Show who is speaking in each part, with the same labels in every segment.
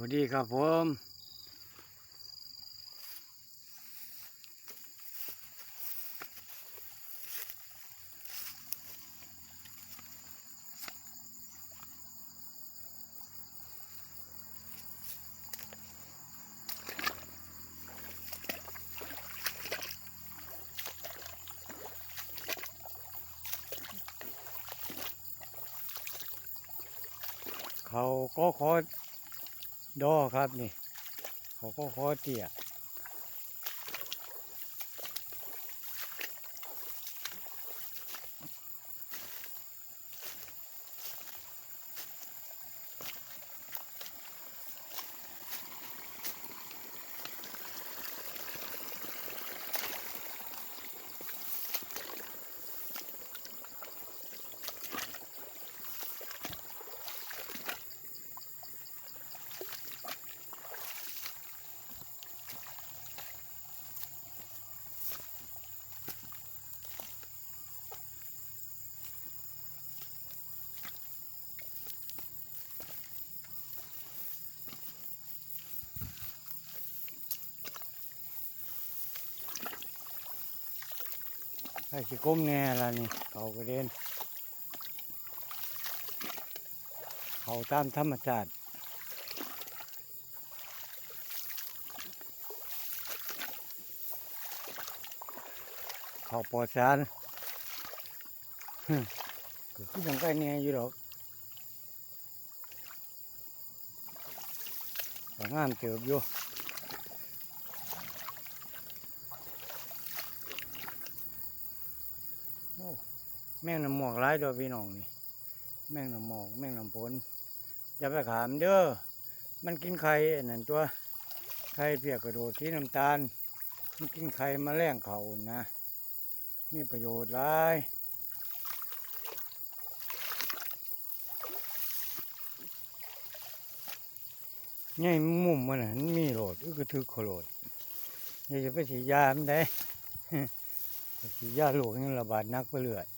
Speaker 1: วัสดีครับผมเขาก็ขอ ดอครับนี่เขาก็ขอเตี่ย ไอ้สิก้มแน่ละนี่ เขาก็เด่นเขาตามธรรมชาติเขาปลอดสารคือยังใกล้เนี่ยอยู่หรอกงามเติบอยู่ แมงน้ำหมอกร้ายตัวพี่น้องนี่ แมงน้ำหมอกแมงน้ำผลอย่าไปขามเด้อ มันกินไข่นั่นตัว ไข่เปียกกระโดดที่น้ำตาล มันกินไข่มาแรงเขานะ มีประโยชน์หลายใหญ่มุมมันน่ะมันมีโหลดกกระทึกขโหลดอย่าจะไปสีดยามันได้สีดยาโลกนี่ระบาดนักไปเรื่อย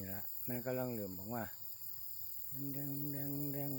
Speaker 1: นี่ละมันก็ลังเหลื่อมบอกว่าเด้งเด้งเด้ง